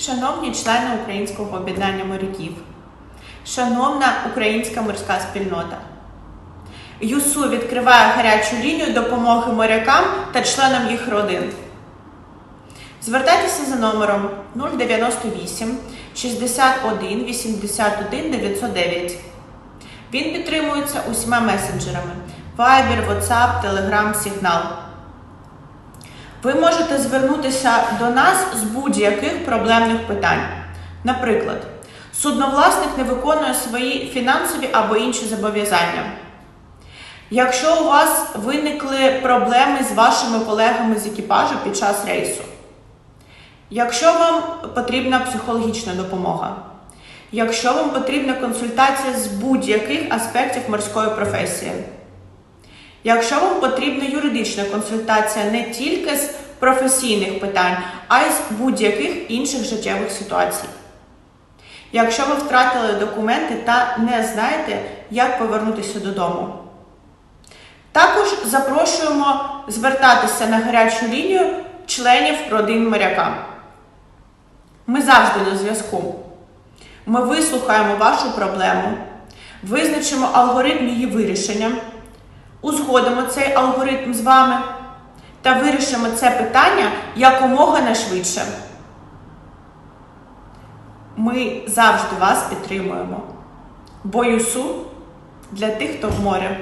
Шановні члени Українського об'єднання моряків, шановна українська морська спільнота, ЮСУ відкриває гарячу лінію допомоги морякам та членам їх родин. Звертайтеся за номером 098 61 81 909. Він підтримується усіма месенджерами Viber, WhatsApp, Telegram, Signal. Ви можете звернутися до нас з будь-яких проблемних питань. Наприклад, судновласник не виконує свої фінансові або інші зобов'язання. Якщо у вас виникли проблеми з вашими колегами з екіпажу під час рейсу, якщо вам потрібна психологічна допомога, якщо вам потрібна консультація з будь-яких аспектів морської професії, Якщо вам потрібна юридична консультація не тільки з професійних питань, а й з будь-яких інших життєвих ситуацій. Якщо ви втратили документи та не знаєте, як повернутися додому. Також запрошуємо звертатися на гарячу лінію членів родин моряка. Ми завжди на зв'язку. Ми вислухаємо вашу проблему, визначимо алгоритм її вирішення узгодимо цей алгоритм з вами та вирішимо це питання якомога найшвидше. Ми завжди вас підтримуємо. Бо ЮСУ для тих, хто в морі.